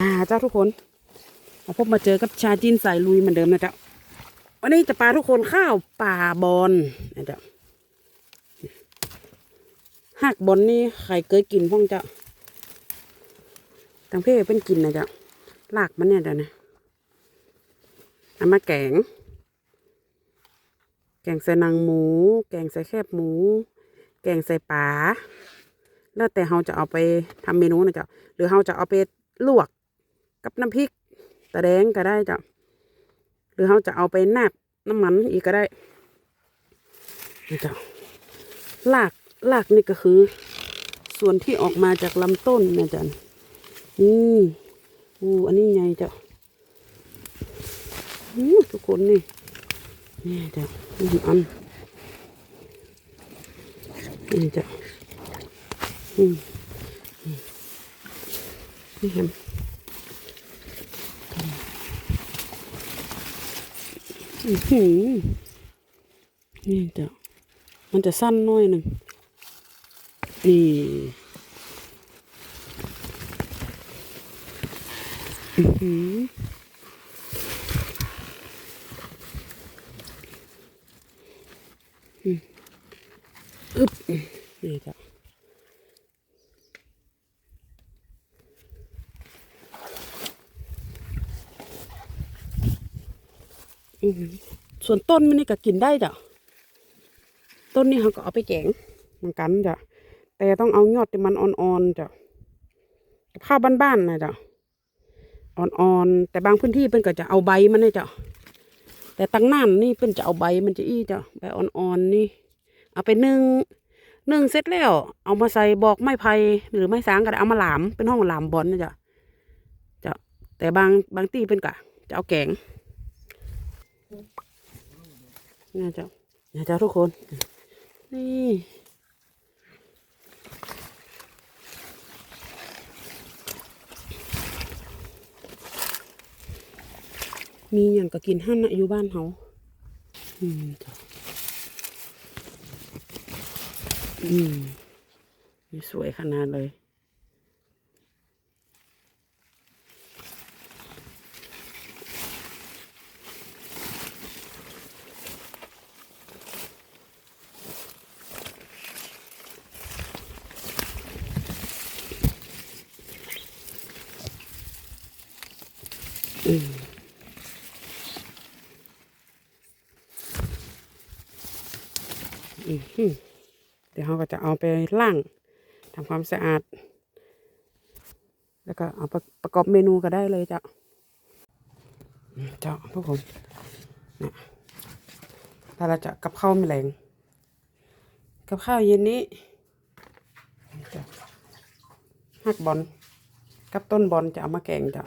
อ่าเจ้าทุกคนมาพบมาเจอกับชาจินสายลุยเหมือนเดิมนะเจ้าวันนี้จะปลาทุกคนข้าวป่าบอลนะเจ้าหักบอลนี่ใครเคยกินพ้องเจ้าทางเพ่เป็นกินนะเจ้าลากมันเนี่ยเจ้านะเอามาแกง แกงใส่นางหมู แกงใส่แคบหมู แกงใส่ปลาแล้วแต่เราจะเอาไปทำเมนูนะเจ้าหรือเราจะเอาไปลวก กับน้ำพริกตะแดงก็ได้เจ้าหรือเราจะเอาไปนาบน้ำมันอีกก็ได้นะเจ้าลากลากนี่ก็คือ ส่วนที่ออกมาจากลำต้นนะจ๊ะนี่อู้อันนี้ไงเจ้าอู้ทุกคนนี่นี่เจ้านี่อันนี่เจ้าอืมอืมนี่เห็นอือ หือนี่เดี๋ยวมันจะสั้นน้อยหนึ่งนี่อือหืออืมอึ๊บนี่จ้ะ ส่วนต้นมันนี่ก็กินได้จ้ะต้นนี่เขาก็เอาไปแกงเหมือนกันจ้ะแต่ต้องเอายอดที่มันอ่อนๆจ้ะกับข้าวบ้านๆนะจ้ะอ่อนๆแต่บางพื้นที่เพิ่นก็จะเอาใบมันนี่จ้ะแต่ตั้งน้ำนี่เพิ่นจะเอาใบมันจะอี้จ้ะใบอ่อนๆนี่ เอาไปนึ่งนึ่งเสร็จแล้ว เอามาใส่บอกไม้ไผ่หรือไม้สางก็ได้เอามาหลามเป็นห้องหลามบอลนะจ้ะจ้ะแต่บางบางที่เพิ่นก็จะเอาแกง นี่เจ้านี่เจ้าทุกคน นี่มีอย่างก็กินหั่นนะอยู่บ้านเขาอืมจ้าอืมนี่สวยขนาดเลย อืมอืมฮึเดี๋ยวเราก็จะเอาไปล้างทำความสะอาด แล้วก็เอาประประกอบเมนูก็ได้เลยจ้ะเจ้าพวกผมนี่ยถ้าเราจะกับข้าวแมลงกับข้าวเย็นนี้หักบอลกับต้นบอลจะเอามาแกงจ้ะ